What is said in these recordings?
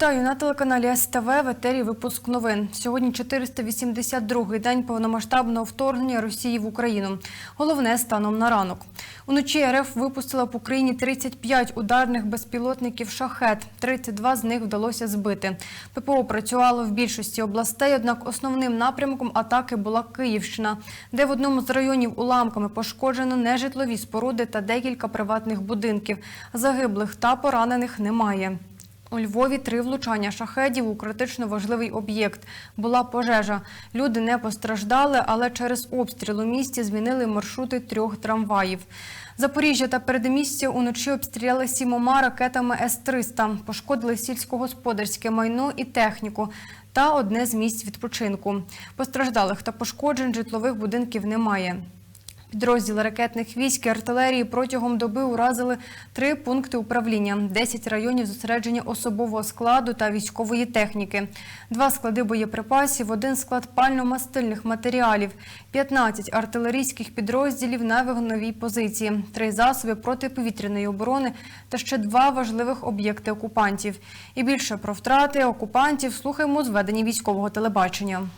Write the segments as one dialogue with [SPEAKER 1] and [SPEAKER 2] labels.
[SPEAKER 1] Вітаю на телеканалі СТВ в етері випуск новин. Сьогодні 482-й день повномасштабного вторгнення Росії в Україну. Головне станом на ранок. Уночі РФ випустила по Україні 35 ударних безпілотників «Шахет». 32 з них вдалося збити. ППО працювало в більшості областей, однак основним напрямком атаки була Київщина, де в одному з районів уламками пошкоджено нежитлові споруди та декілька приватних будинків. Загиблих та поранених немає. У Львові три влучання шахедів у критично важливий об'єкт. Була пожежа. Люди не постраждали, але через обстріл у місті змінили маршрути трьох трамваїв. Запоріжжя та передмістя уночі обстріляли сімома ракетами С-300. Пошкодили сільськогосподарське майно і техніку та одне з місць відпочинку. Постраждалих та пошкоджень житлових будинків немає. Підрозділи ракетних військ і артилерії протягом доби уразили три пункти управління, 10 районів зосередження особового складу та військової техніки, два склади боєприпасів, один склад пально-мастильних матеріалів, 15 артилерійських підрозділів на вогновій позиції, три засоби протиповітряної оборони та ще два важливих об'єкти окупантів. І більше про втрати окупантів слухаємо у зведенні військового телебачення.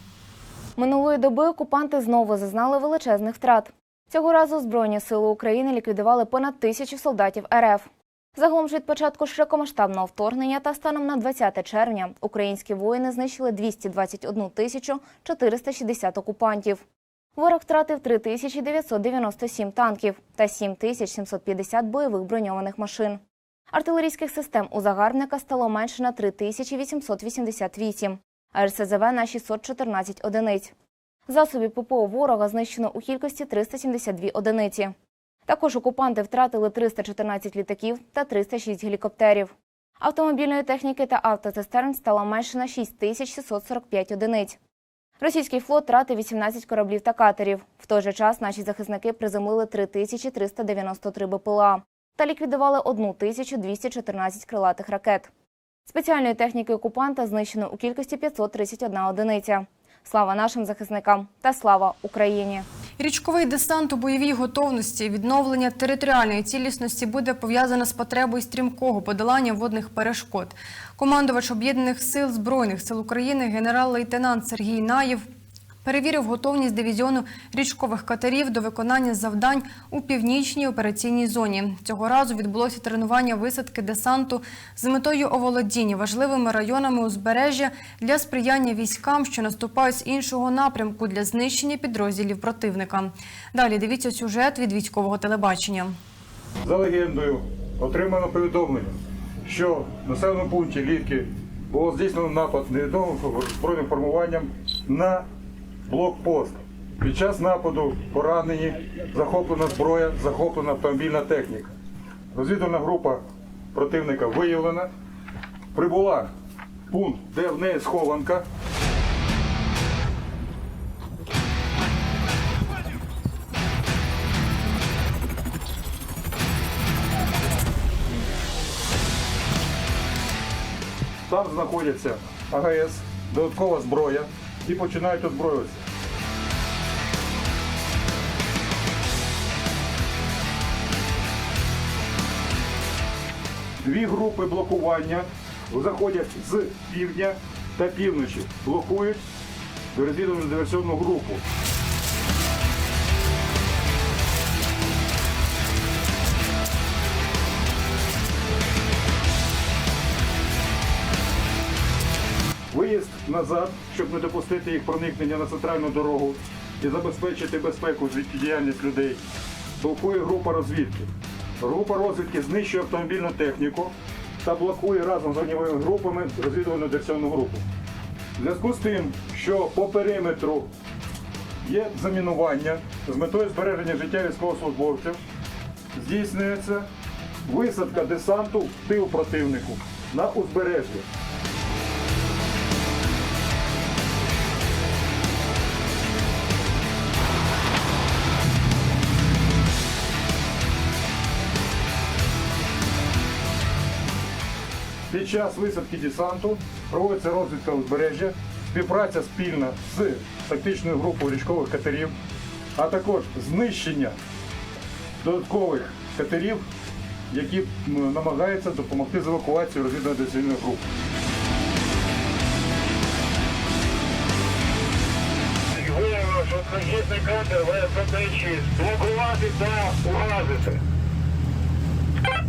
[SPEAKER 2] Минулої доби окупанти знову зазнали величезних втрат. Цього разу Збройні сили України ліквідували понад тисячу солдатів РФ. Загалом ж від початку широкомасштабного вторгнення та станом на 20 червня українські воїни знищили 221 тисячу 460 окупантів. Ворог втратив 3997 танків та 7750 бойових броньованих машин. Артилерійських систем у загарбника стало менше на 3888, а РСЗВ на 614 одиниць. Засобів ППО ворога знищено у кількості 372 одиниці. Також окупанти втратили 314 літаків та 306 гелікоптерів. Автомобільної техніки та автоцистерн стало менше на 6645 одиниць. Російський флот втратив 18 кораблів та катерів. В той же час наші захисники приземлили 3393 БПЛА та ліквідували 1214 крилатих ракет. Спеціальної техніки окупанта знищено у кількості 531 одиниця. Слава нашим захисникам та слава Україні!
[SPEAKER 1] Річковий десант у бойовій готовності, відновлення територіальної цілісності буде пов'язане з потребою стрімкого подолання водних перешкод. Командувач об'єднаних сил збройних сил України генерал-лейтенант Сергій Наєв перевірив готовність дивізіону річкових катерів до виконання завдань у північній операційній зоні. Цього разу відбулося тренування висадки десанту з метою оволодіння важливими районами узбережжя для сприяння військам, що наступають з іншого напрямку для знищення підрозділів противника. Далі дивіться сюжет від військового телебачення.
[SPEAKER 3] За легендою отримано повідомлення, що в населеному пункті Лівки було здійснено напад невідомим збройним формуванням на блокпост. Під час нападу поранені, захоплена зброя, захоплена автомобільна техніка. Розвідувальна група противника виявлена. Прибула пункт, де в неї схованка. Там знаходяться АГС, додаткова зброя і починають озброюватися. Дві групи блокування заходять з півдня та півночі, блокують розвідувальну диверсіонну групу. Виїзд назад, щоб не допустити їх проникнення на центральну дорогу і забезпечити безпеку життєдіяльність людей. Блокує група розвідки. Група розвідки знищує автомобільну техніку та блокує разом з вогневими групами розвідувальну диверсіонну групу. В зв'язку з тим, що по периметру є замінування з метою збереження життя військовослужбовців, здійснюється висадка десанту в тил противнику на узбережжі. під час висадки десанту проводиться розвідка узбережжя, співпраця спільна з тактичною групою річкових катерів, а також знищення додаткових катерів, які намагаються допомогти з евакуацією розвідно-десантної групи. Ракетний катер ВСП-6 блокувати та уразити.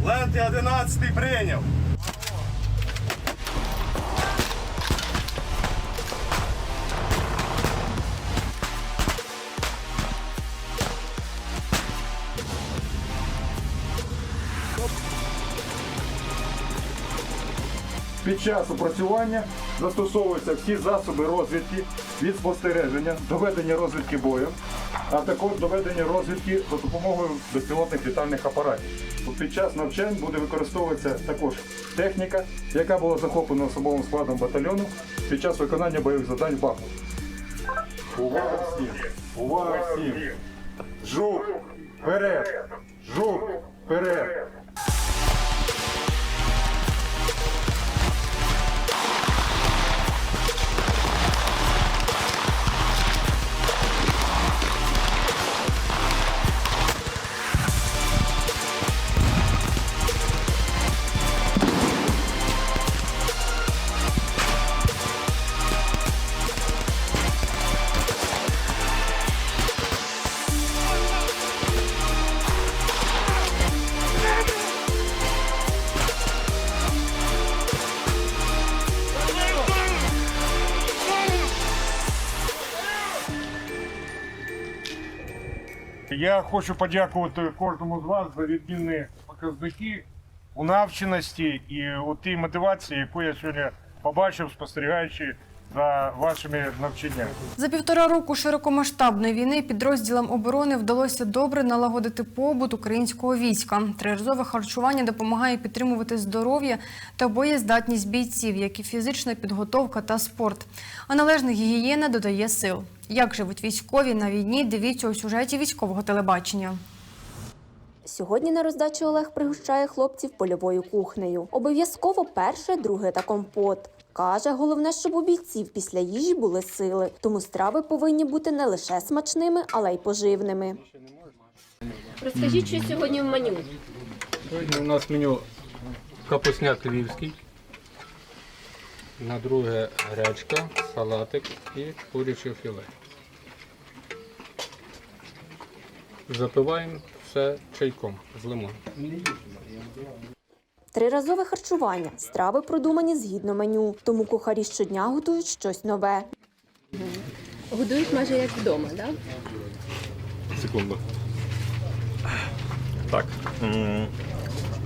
[SPEAKER 4] Ленті 11 прийняв.
[SPEAKER 3] Час опрацювання застосовуються всі засоби розвідки від спостереження, доведення розвідки бою, а також доведення розвідки за допомогою безпілотних літальних апаратів. Під час навчань буде використовуватися також техніка, яка була захоплена особовим складом батальйону під час виконання бойових завдань в Бахмут. Увага всім! Увага всім! Жук! Вперед! Жук! Вперед!
[SPEAKER 4] Я хочу подякувати кожному з вас за відмінні показники у навченості і у тій мотивації, яку я сьогодні побачив, спостерігаючи за вашими навчаннями.
[SPEAKER 1] За півтора року широкомасштабної війни підрозділам оборони вдалося добре налагодити побут українського війська. Триразове харчування допомагає підтримувати здоров'я та боєздатність бійців, як і фізична підготовка та спорт. А належна гігієна додає сил. Як живуть військові на війні? Дивіться у сюжеті військового телебачення.
[SPEAKER 5] Сьогодні на роздачу Олег пригощає хлопців польовою кухнею. Обов'язково перше, друге та компот. Каже, головне, щоб у бійців після їжі були сили, тому страви повинні бути не лише смачними, але й поживними.
[SPEAKER 6] Розкажіть, що сьогодні в меню.
[SPEAKER 7] Сьогодні у нас меню капусняк львівський. На друге гречка, салатик і куряче філе. Запиваємо все чайком з лимоном.
[SPEAKER 5] Триразове харчування. Страви продумані згідно меню, тому кухарі щодня готують щось нове.
[SPEAKER 6] Годують майже як вдома, так?
[SPEAKER 8] Секунду. Так.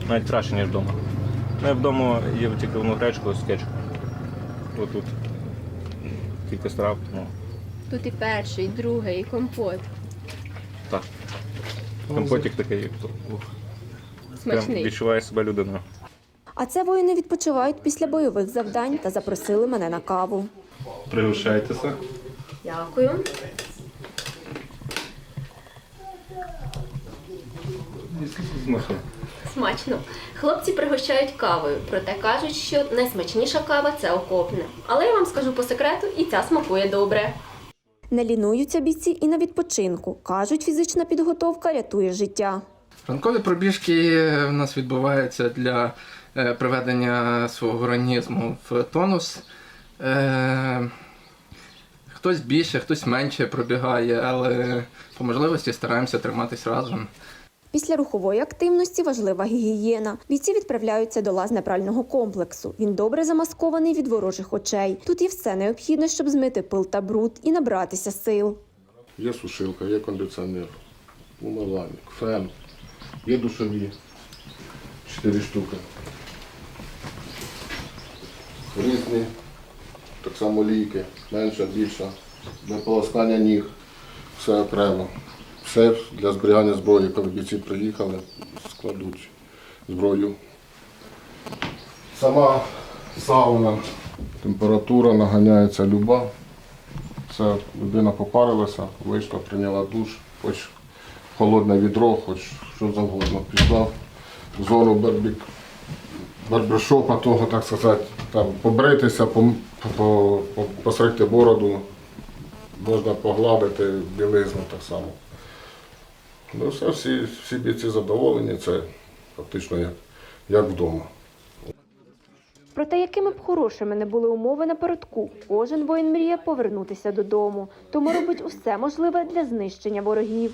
[SPEAKER 8] Навіть краще, ніж вдома. Я вдома їв тільки одну гречку з кетчупом. Отут. Кілька страв. Ну,
[SPEAKER 6] Тут і перший, і другий, і компот.
[SPEAKER 8] так. Компотик такий, як ух, Прям
[SPEAKER 6] Смачний.
[SPEAKER 8] відчуває себе людиною.
[SPEAKER 5] А це воїни відпочивають після бойових завдань та запросили мене на каву.
[SPEAKER 8] Пригощайтеся.
[SPEAKER 6] Дякую.
[SPEAKER 8] Смачно.
[SPEAKER 6] Смачно. Хлопці пригощають кавою, проте кажуть, що найсмачніша кава це окопна. Але я вам скажу по секрету, і ця смакує добре.
[SPEAKER 5] Не лінуються бійці і на відпочинку. Кажуть, фізична підготовка рятує життя.
[SPEAKER 9] Ранкові пробіжки в нас відбуваються для е, приведення свого організму в тонус. Е, Хтось більше, хтось менше пробігає, але по можливості стараємося триматись разом.
[SPEAKER 5] Після рухової активності важлива гігієна. Бійці відправляються до лазнепрального комплексу. Він добре замаскований від ворожих очей. Тут є все необхідне, щоб змити пил та бруд і набратися сил.
[SPEAKER 10] Є сушилка, є кондиціонер, умивальник, фен, є душові. Чотири штуки. Різні, так само ліки, менша, більша, для полоскання ніг, все окремо. Все для зберігання зброї, коли бійці приїхали, складуть зброю. Сама сауна, температура наганяється люба. Це людина попарилася, вийшла, прийняла душ, хоч холодне відро, хоч що завгодно. Пішла в зону барбік, барбершопа, того, так сказати, там побритися, по- по- посрикти бороду, можна погладити білизну так само. Ну, все, всі, всі бійці задоволені, це фактично як, як вдома.
[SPEAKER 5] Проте, якими б хорошими не були умови напередку, кожен воїн мріє повернутися додому, тому робить усе можливе для знищення ворогів.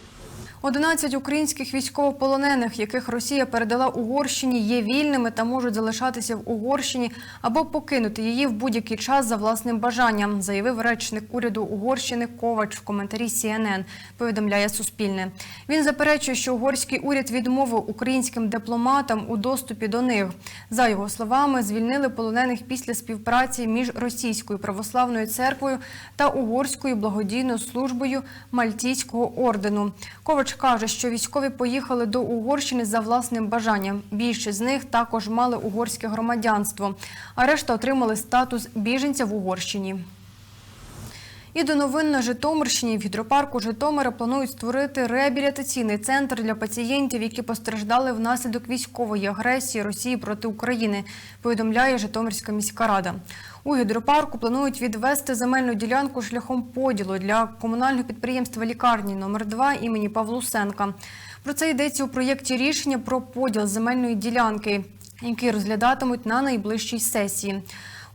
[SPEAKER 1] 11 українських військовополонених, яких Росія передала Угорщині, є вільними та можуть залишатися в Угорщині або покинути її в будь-який час за власним бажанням, заявив речник уряду Угорщини Ковач в коментарі CNN, повідомляє Суспільне. Він заперечує, що угорський уряд відмовив українським дипломатам у доступі до них. За його словами, звільнили полонених після співпраці між Російською православною церквою та Угорською благодійною службою Мальтійського ордену. Ковач каже, що військові поїхали до Угорщини за власним бажанням. Більшість з них також мали угорське громадянство, а решта отримали статус біженця в Угорщині. І до новин на Житомирщині в гідропарку Житомира планують створити реабілітаційний центр для пацієнтів, які постраждали внаслідок військової агресії Росії проти України. Повідомляє Житомирська міська рада. У гідропарку планують відвести земельну ділянку шляхом поділу для комунального підприємства лікарні номер 2 імені Павлусенка. Про це йдеться у проєкті рішення про поділ земельної ділянки, який розглядатимуть на найближчій сесії.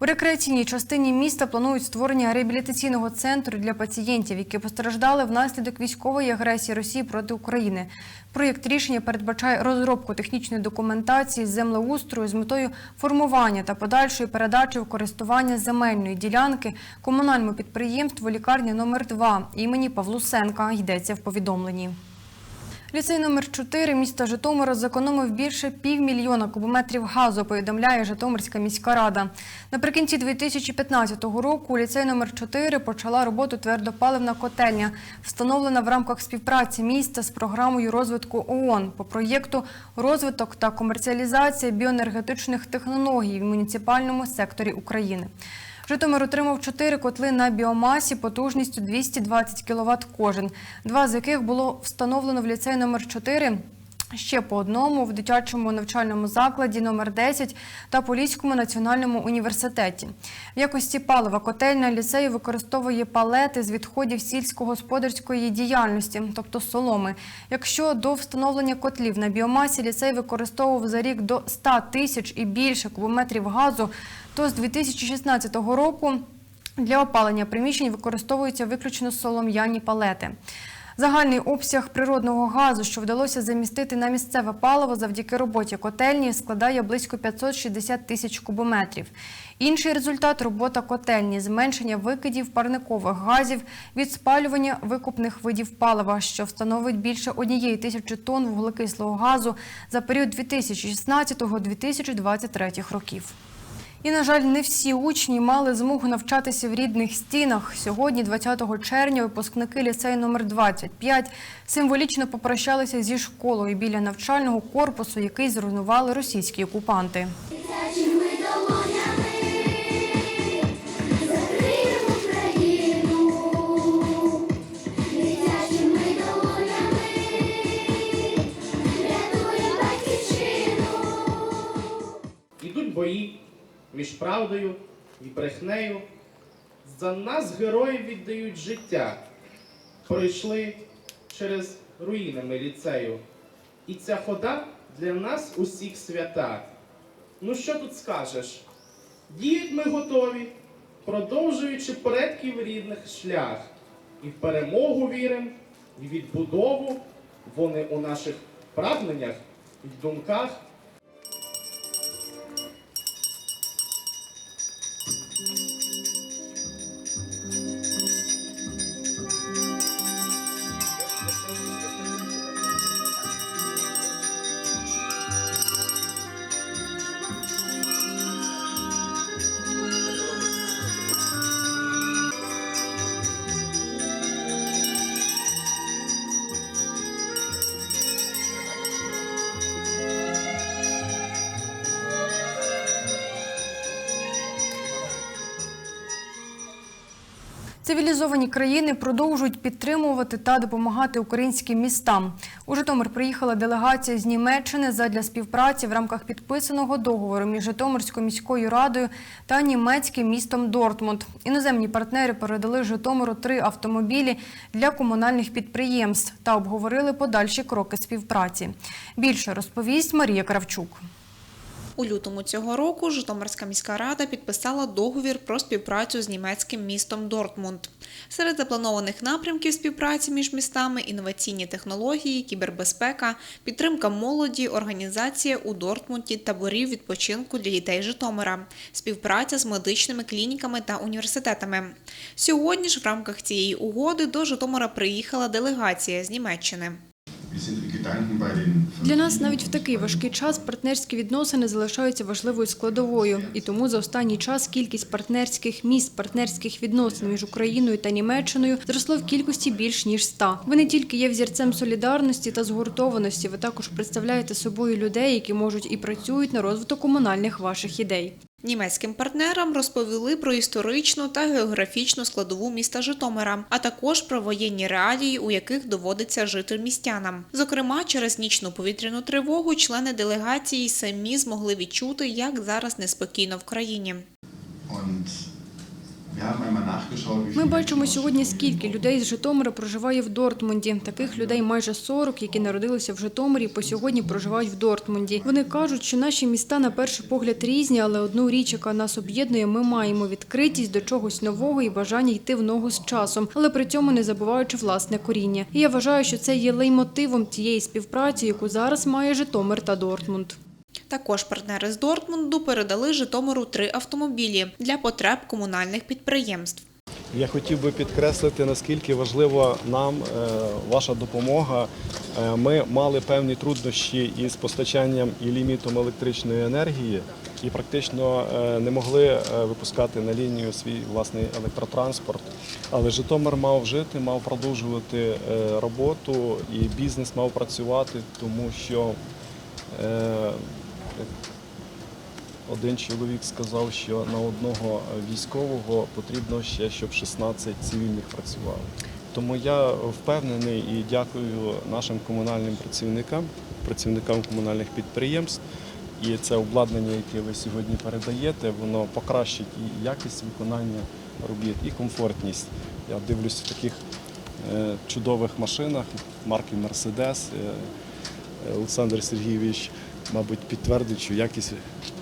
[SPEAKER 1] У рекреаційній частині міста планують створення реабілітаційного центру для пацієнтів, які постраждали внаслідок військової агресії Росії проти України. Проєкт рішення передбачає розробку технічної документації з землеустрою з метою формування та подальшої передачі в користування земельної ділянки комунальному підприємству лікарні номер 2 імені Павлусенка. Йдеться в повідомленні. Ліцей номер 4 міста Житомира зекономив більше півмільйона кубометрів газу, повідомляє Житомирська міська рада. Наприкінці 2015 року ліцей номер 4 почала роботу твердопаливна котельня, встановлена в рамках співпраці міста з програмою розвитку ООН по проєкту розвиток та комерціалізація біоенергетичних технологій в муніципальному секторі України. Житомир отримав чотири котли на біомасі потужністю 220 кВт кожен, два з яких було встановлено в ліцей номер 4 Ще по одному в дитячому навчальному закладі номер 10 та Поліському національному університеті. В якості палива котельня ліцею використовує палети з відходів сільськогосподарської діяльності, тобто соломи. Якщо до встановлення котлів на біомасі ліцей використовував за рік до 100 тисяч і більше кубометрів газу, то з 2016 року для опалення приміщень використовуються виключно солом'яні палети. Загальний обсяг природного газу, що вдалося замістити на місцеве паливо завдяки роботі котельні, складає близько 560 тисяч кубометрів. Інший результат робота котельні зменшення викидів парникових газів від спалювання викупних видів палива, що встановить більше однієї тисячі тонн вуглекислого газу за період 2016-2023 років. І, на жаль, не всі учні мали змогу навчатися в рідних стінах. Сьогодні, 20 червня, випускники ліцею номер 25 символічно попрощалися зі школою біля навчального корпусу, який зруйнували російські окупанти.
[SPEAKER 11] Ідуть бої між правдою і брехнею. За нас герої віддають життя. Пройшли через руїнами ліцею. І ця хода для нас усіх свята. Ну що тут скажеш? Діють ми готові, продовжуючи предків рідних шлях. І в перемогу вірим, і відбудову. Вони у наших прагненнях і в думках.
[SPEAKER 1] Цивілізовані країни продовжують підтримувати та допомагати українським містам. У Житомир приїхала делегація з Німеччини задля співпраці в рамках підписаного договору між Житомирською міською радою та німецьким містом Дортмунд. Іноземні партнери передали Житомиру три автомобілі для комунальних підприємств та обговорили подальші кроки співпраці. Більше розповість Марія Кравчук.
[SPEAKER 12] У лютому цього року Житомирська міська рада підписала договір про співпрацю з німецьким містом Дортмунд. Серед запланованих напрямків співпраці між містами інноваційні технології, кібербезпека, підтримка молоді, організація у Дортмунді таборів відпочинку для дітей Житомира, співпраця з медичними клініками та університетами. Сьогодні ж в рамках цієї угоди до Житомира приїхала делегація з Німеччини.
[SPEAKER 1] Для нас навіть в такий важкий час партнерські відносини залишаються важливою складовою, і тому за останній час кількість партнерських міст, партнерських відносин між Україною та Німеччиною зросло в кількості більш ніж ста. Ви не тільки є взірцем солідарності та згуртованості, ви також представляєте собою людей, які можуть і працюють на розвиток комунальних ваших ідей.
[SPEAKER 12] Німецьким партнерам розповіли про історичну та географічну складову міста Житомира, а також про воєнні реалії, у яких доводиться жити містянам. Зокрема, через нічну повітряну тривогу члени делегації самі змогли відчути, як зараз неспокійно в країні.
[SPEAKER 1] Ми бачимо сьогодні, скільки людей з Житомира проживає в Дортмунді. Таких людей майже 40, які народилися в Житомирі, по сьогодні проживають в Дортмунді. Вони кажуть, що наші міста на перший погляд різні, але одну річ, яка нас об'єднує, ми маємо відкритість до чогось нового і бажання йти в ногу з часом, але при цьому не забуваючи власне коріння. І я вважаю, що це є леймотивом тієї співпраці, яку зараз має Житомир та Дортмунд.
[SPEAKER 12] Також партнери з Дортмунду передали Житомиру три автомобілі для потреб комунальних підприємств.
[SPEAKER 13] Я хотів би підкреслити, наскільки важлива нам е, ваша допомога. Е, Ми мали певні труднощі із постачанням і лімітом електричної енергії і практично е, не могли випускати на лінію свій власний електротранспорт. Але Житомир мав жити, мав продовжувати роботу і бізнес мав працювати, тому що один чоловік сказав, що на одного військового потрібно ще, щоб 16 цивільних працювали. Тому я впевнений і дякую нашим комунальним працівникам, працівникам комунальних підприємств. І це обладнання, яке ви сьогодні передаєте, воно покращить і якість виконання робіт, і комфортність. Я дивлюсь в таких е, чудових машинах марки Мерседес. Олександр Сергійович, мабуть, підтвердить, що якість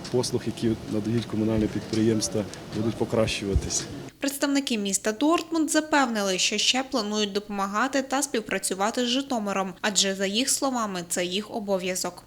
[SPEAKER 13] послуг, які надають комунальні підприємства, будуть покращуватись.
[SPEAKER 12] Представники міста Дортмунд запевнили, що ще планують допомагати та співпрацювати з Житомиром, адже за їх словами це їх обов'язок.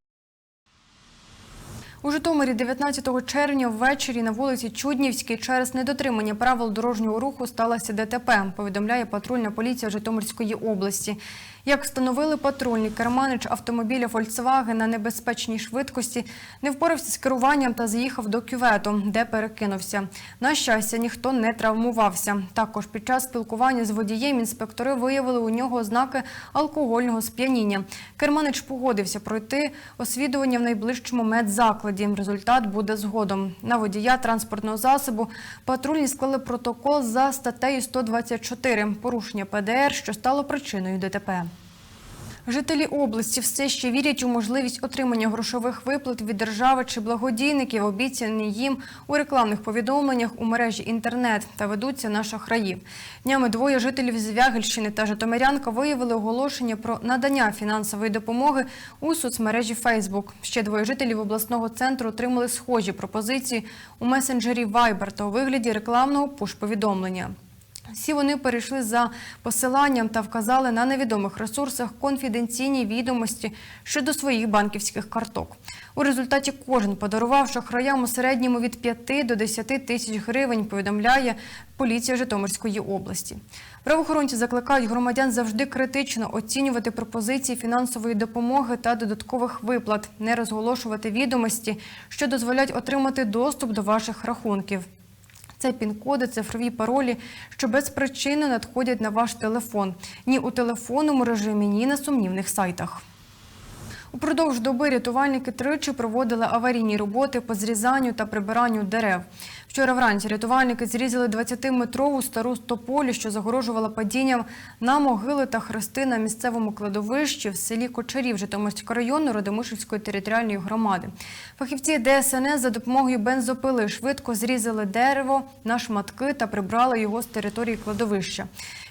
[SPEAKER 1] У Житомирі 19 червня ввечері на вулиці Чуднівській через недотримання правил дорожнього руху сталося ДТП, повідомляє патрульна поліція Житомирської області. Як встановили патрульні, керманич автомобіля Volkswagen на небезпечній швидкості не впорався з керуванням та заїхав до кювету, де перекинувся. На щастя, ніхто не травмувався. Також під час спілкування з водієм інспектори виявили у нього ознаки алкогольного сп'яніння. Керманич погодився пройти освідування в найближчому медзакладі. Результат буде згодом. На водія транспортного засобу патрульні склали протокол за статтею 124 – порушення ПДР, що стало причиною ДТП. Жителі області все ще вірять у можливість отримання грошових виплат від держави чи благодійників, обіцяні їм у рекламних повідомленнях у мережі інтернет та ведуться на шахраїв. Днями двоє жителів з Вягельщини та Житомирянка виявили оголошення про надання фінансової допомоги у соцмережі Фейсбук. Ще двоє жителів обласного центру отримали схожі пропозиції у месенджері Viber та у вигляді рекламного пуш-повідомлення. Всі вони перейшли за посиланням та вказали на невідомих ресурсах конфіденційні відомості щодо своїх банківських карток. У результаті кожен подарував шахраям у середньому від 5 до 10 тисяч гривень, повідомляє поліція Житомирської області. Правоохоронці закликають громадян завжди критично оцінювати пропозиції фінансової допомоги та додаткових виплат, не розголошувати відомості, що дозволять отримати доступ до ваших рахунків. Це пін-коди, цифрові паролі, що без причини надходять на ваш телефон. Ні у телефонному режимі, ні на сумнівних сайтах. Упродовж доби рятувальники тричі проводили аварійні роботи по зрізанню та прибиранню дерев. Вчора вранці рятувальники зрізали 20-метрову стару тополю, що загорожувала падінням на могили та хрести на місцевому кладовищі в селі Кочарів Житомирського району Родомишівської територіальної громади. Фахівці ДСНС за допомогою бензопили швидко зрізали дерево на шматки та прибрали його з території кладовища.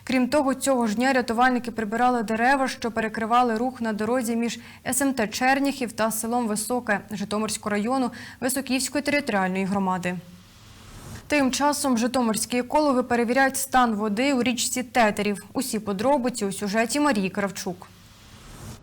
[SPEAKER 1] Крім того, цього ж дня рятувальники прибирали дерева, що перекривали рух на дорозі між СМТ Черніхів та селом Високе Житомирського району Високівської територіальної громади. Тим часом житомирські екологи перевіряють стан води у річці Тетерів. Усі подробиці у сюжеті Марії Кравчук.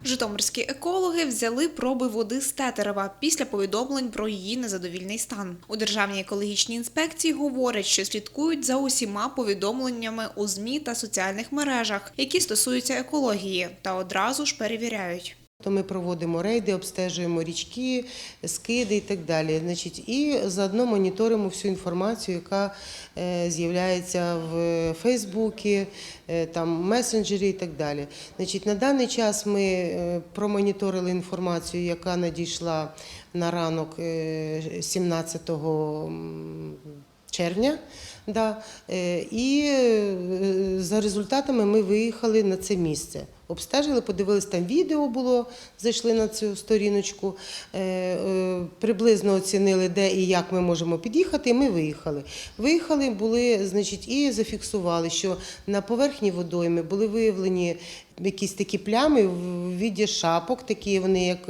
[SPEAKER 12] Житомирські екологи взяли проби води з Тетерева після повідомлень про її незадовільний стан. У Державній екологічній інспекції говорять, що слідкують за усіма повідомленнями у ЗМІ та соціальних мережах, які стосуються екології, та одразу ж перевіряють.
[SPEAKER 14] То ми проводимо рейди, обстежуємо річки, скиди і так далі. Значить, і заодно моніторимо всю інформацію, яка е, з'являється в Фейсбуці, е, там месенджері і так далі. Значить, на даний час ми е, промоніторили інформацію, яка надійшла на ранок е, 17 червня. Да. е, І е, за результатами ми виїхали на це місце. Обстежили, подивились, там відео було, зайшли на цю сторіночку, е, приблизно оцінили, де і як ми можемо під'їхати, і ми виїхали. Виїхали, були, значить, і зафіксували, що на поверхні водойми були виявлені якісь такі плями в віді шапок, такі вони як.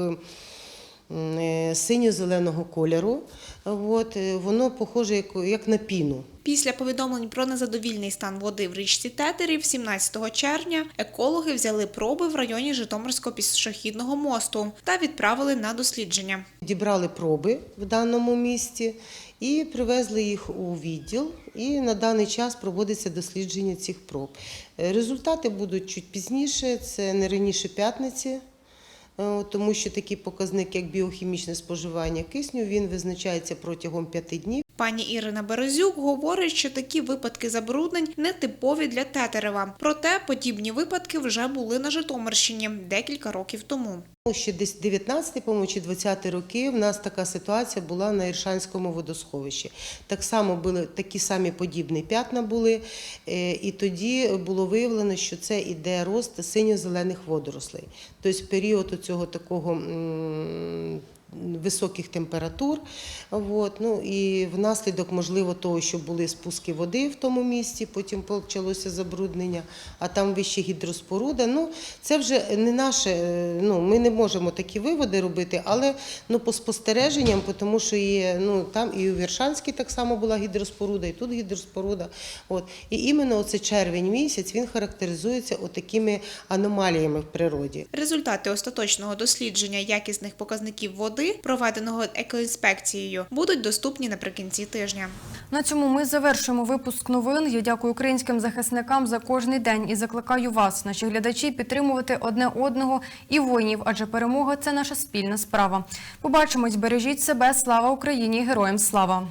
[SPEAKER 14] Синьо-зеленого кольору, От, воно похоже як, як на піну.
[SPEAKER 12] Після повідомлень про незадовільний стан води в річці Тетерів 17 червня екологи взяли проби в районі Житомирського пішохідного мосту та відправили на дослідження.
[SPEAKER 14] Дібрали проби в даному місті і привезли їх у відділ. І на даний час проводиться дослідження цих проб. Е, Результати будуть чуть пізніше, це не раніше п'ятниці. е, Тому що такий показник, як біохімічне споживання кисню, він визначається протягом п'яти днів.
[SPEAKER 12] Пані Ірина Березюк говорить, що такі випадки забруднень не типові для Тетерева. Проте подібні випадки вже були на Житомирщині декілька років тому.
[SPEAKER 14] Ще десь 19 по-моєму, чи 20 роки в нас така ситуація була на Іршанському водосховищі. Так само були такі самі подібні п'ятна були, е, і тоді було виявлено, що це іде рост синьо-зелених водорослей. Тобто період цього такого. Високих температур, от, ну і внаслідок, можливо, того, що були спуски води в тому місці, потім почалося забруднення, а там вище гідроспоруда. Ну, це вже не наше, е, ну, ми не можемо такі виводи робити, але ну, по спостереженням, тому що є, ну, там і у Віршанській так само була гідроспоруда, і тут гідроспоруда. От. І іменно оце червень місяць він характеризується отакими аномаліями в природі.
[SPEAKER 12] Результати остаточного дослідження якісних показників води, проведеного екоінспекцією, будуть доступні наприкінці тижня.
[SPEAKER 1] На цьому ми завершуємо випуск новин. Я дякую українським захисникам за кожний день і закликаю вас, наші глядачі, підтримувати одне одного і воїнів, адже перемога це наша спільна справа. Побачимось, бережіть себе, слава Україні, героям слава!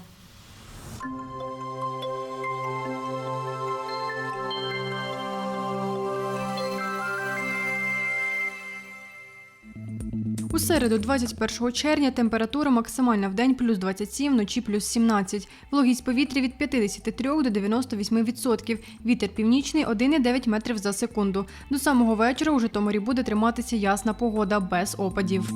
[SPEAKER 1] У середу, 21 червня, температура максимальна в день плюс 27, вночі плюс 17. Вологість повітря від 53 до 98%. Вітер північний 1,9 метрів за секунду. До самого вечора у Житомирі буде триматися ясна погода без опадів.